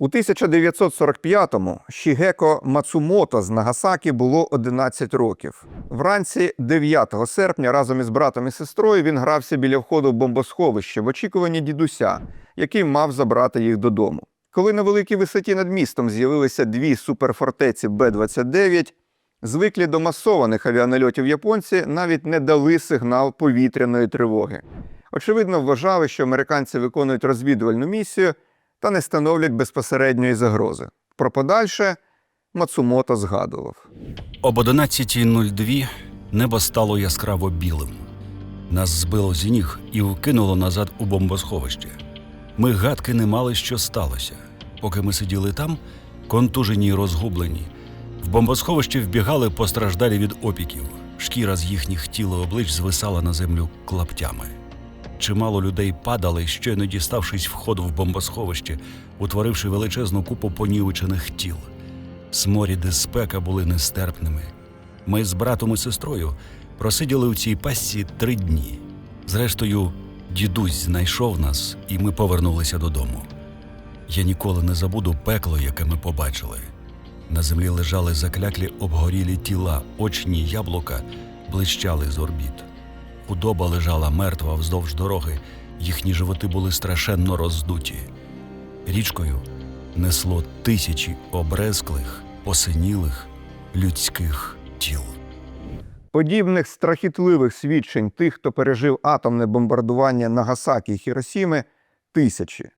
У 1945-му Шігеко Мацумото з Нагасакі було 11 років. Вранці 9 серпня разом із братом і сестрою він грався біля входу в бомбосховище в очікуванні дідуся, який мав забрати їх додому. Коли на великій висоті над містом з'явилися дві суперфортеці Б-29, звиклі до масованих авіанальотів японці навіть не дали сигнал повітряної тривоги. Очевидно, вважали, що американці виконують розвідувальну місію та не становлять безпосередньої загрози. Про подальше Мацумото згадував. Об 11.02 небо стало яскраво білим. Нас збило з ніг і вкинуло назад у бомбосховище. Ми гадки не мали, що сталося. Поки ми сиділи там, контужені й розгублені, в бомбосховище вбігали постраждалі від опіків. Шкіра з їхніх тіл і облич звисала на землю клаптями. Чимало людей падали, щойно діставшись входу в бомбосховище, утворивши величезну купу понівечених тіл. Сморід і спека були нестерпними. Ми з братом і сестрою просиділи у цій пастці три дні. Зрештою, дідусь знайшов нас, і ми повернулися додому. Я ніколи не забуду пекло, яке ми побачили. На землі лежали закляклі обгорілі тіла, очні яблука блищали з орбіт. Худоба лежала мертва вздовж дороги, їхні животи були страшенно роздуті. Річкою несло тисячі обрезклих, посинілих людських тіл. Подібних страхітливих свідчень тих, хто пережив атомне бомбардування Нагасакі і Хіросіми, тисячі.